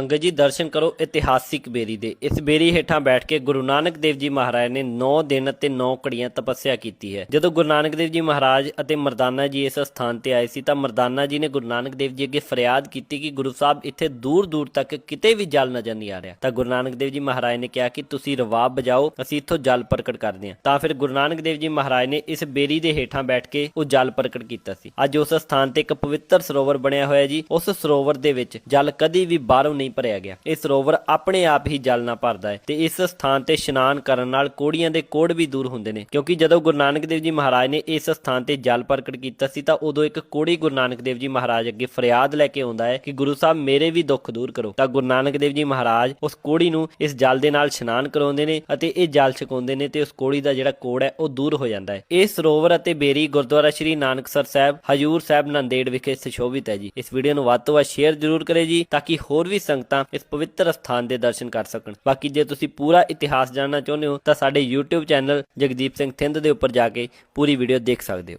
ਸੰਗਤ ਜੀ, ਦਰਸ਼ਨ ਕਰੋ ਇਤਿਹਾਸਿਕ ਬੇਰੀ ਦੇ। ਇਸ ਬੇਰੀ ਹੇਠਾਂ ਬੈਠ ਕੇ ਗੁਰੂ ਨਾਨਕ ਦੇਵ ਜੀ ਮਹਾਰਾਜ ਨੇ 9 ਦਿਨ ਅਤੇ 9 ਘੜੀਆਂ ਤਪੱਸਿਆ ਕੀਤੀ ਹੈ। ਜਦੋਂ ਗੁਰੂ ਨਾਨਕ ਦੇਵ ਜੀ ਮਹਾਰਾਜ ਅਤੇ ਮਰਦਾਨਾ ਜੀ ਇਸ ਸਥਾਨ ਤੇ ਆਏ ਸੀ ਤਾਂ ਮਰਦਾਨਾ ਜੀ ਨੇ ਗੁਰੂ ਨਾਨਕ ਦੇਵ ਜੀ ਅੱਗੇ ਫਰਿਆਦ ਕੀਤੀ ਕਿ ਗੁਰੂ ਸਾਹਿਬ ਇੱਥੇ ਦੂਰ ਦੂਰ ਤੱਕ ਕਿਤੇ ਵੀ ਜਲ ਨਜ਼ਰ ਨਹੀਂ ਆ ਰਿਹਾ। ਤਾਂ ਗੁਰੂ ਨਾਨਕ ਦੇਵ ਜੀ ਮਹਾਰਾਜ ਨੇ ਕਿਹਾ ਕਿ ਤੁਸੀਂ ਰਵਾਬ ਬਜਾਓ, ਅਸੀਂ ਇੱਥੋਂ ਜਲ ਪ੍ਰਗਟ ਕਰਦੇ ਹਾਂ। ਤਾਂ ਫਿਰ ਗੁਰੂ ਨਾਨਕ ਦੇਵ ਜੀ ਮਹਾਰਾਜ ਨੇ ਇਸ ਬੇਰੀ ਦੇ ਹੇਠਾਂ ਬੈਠ ਕੇ ਉਹ ਜਲ ਪ੍ਰਗਟ ਕੀਤਾ ਸੀ। ਅੱਜ ਉਸ ਸਥਾਨ ਤੇ ਇੱਕ ਪਵਿੱਤਰ ਸਰੋਵਰ ਬਣਿਆ ਹੋਇਆ ਜੀ। ਉਸ ਸਰੋਵਰ ਦੇ ਵਿੱਚ ਜਲ ਕਦੀ ਵੀ ਬਾਹਰੋਂ ਨਹੀਂ ਭਰਿਆ ਗਿਆ। ਇਹ ਸਰੋਵਰ ਆਪਣੇ ਆਪ ਹੀ ਜਲ ਨਾਲ ਭਰਦਾ ਹੈ ਤੇ ਇਸ ਸਥਾਨ ਤੇ ਇਸ਼ਨਾਨ ਕਰਨ ਨਾਲ ਕੋੜੀਆਂ ਦੇ ਕੋੜ ਵੀ ਦੂਰ ਹੁੰਦੇ ਨੇ। ਕਿਉਂਕਿ ਜਦੋਂ ਗੁਰੂ ਨਾਨਕ ਦੇਵ ਜੀ ਮਹਾਰਾਜ ਨੇ ਇਸ ਸਥਾਨ ਤੇ ਜਲ ਪ੍ਰਗਟ ਕੀਤਾ ਸੀ, ਤਾਂ ਉਦੋਂ ਇੱਕ ਕੋੜੀ ਗੁਰੂ ਨਾਨਕ ਦੇਵ ਜੀ ਮਹਾਰਾਜ ਅੱਗੇ ਫਰਿਆਦ ਲੈ ਕੇ ਆਉਂਦਾ ਹੈ ਕਿ ਗੁਰੂ ਸਾਹਿਬ ਮੇਰੇ ਵੀ ਦੁੱਖ ਦੂਰ ਕਰੋ। ਤਾਂ ਗੁਰੂ ਨਾਨਕ ਦੇਵ ਜੀ ਮਹਾਰਾਜ ਉਸ ਕੋੜੀ ਨੂੰ ਇਸ ਜਲ ਦੇ ਨਾਲ ਇਸ਼ਨਾਨ ਕਰਾਉਂਦੇ ਨੇ ਅਤੇ ਇਹ ਜਲ ਛਕਾਉਂਦੇ ਨੇ ਤੇ ਉਸ ਕੋੜੀ ਦਾ ਜਿਹੜਾ ਕੋੜ ਹੈ, ਉਹ ਦੂਰ ਹੋ ਜਾਂਦਾ ਹੈ। ਇਹ ਸਰੋਵਰ ਅਤੇ ਬੇਰੀ ਗੁਰਦੁਆਰਾ ਸ਼੍ਰੀ ਨਾਨਕਸਰ ਸਾਹਿਬ ਹਜੂਰ ਸਾਹਿਬ ਨੰਦੇੜ ਵਿਖੇ ਸੁਸ਼ੋਭਿਤ ਹੈ ਜੀ। ਇਸ ਵੀਡੀਓ ਨੂੰ ਵੱਧ ਤੋਂ ਵੱਧ ਸ਼ੇਅਰ ਜ਼ਰੂਰ ਕਰੇ ਜੀ, ਤਾਂ ਕਿ ਹੋਰ ਵੀ ਸੰਗਤਾਂ ਇਸ ਪਵਿੱਤਰ ਸਥਾਨ ਦੇ ਦਰਸ਼ਨ ਕਰ ਸਕਣ। ਬਾਕੀ ਜੇ ਤੁਸੀਂ ਪੂਰਾ ਇਤਿਹਾਸ ਜਾਣਨਾ ਚਾਹੁੰਦੇ ਹੋ, ਤਾਂ ਸਾਡੇ YouTube ਚੈਨਲ ਜਗਦੀਪ ਸਿੰਘ ਥਿੰਦ ਦੇ ਉੱਪਰ ਜਾ ਕੇ ਪੂਰੀ ਵੀਡੀਓ ਦੇਖ ਸਕਦੇ ਹੋ।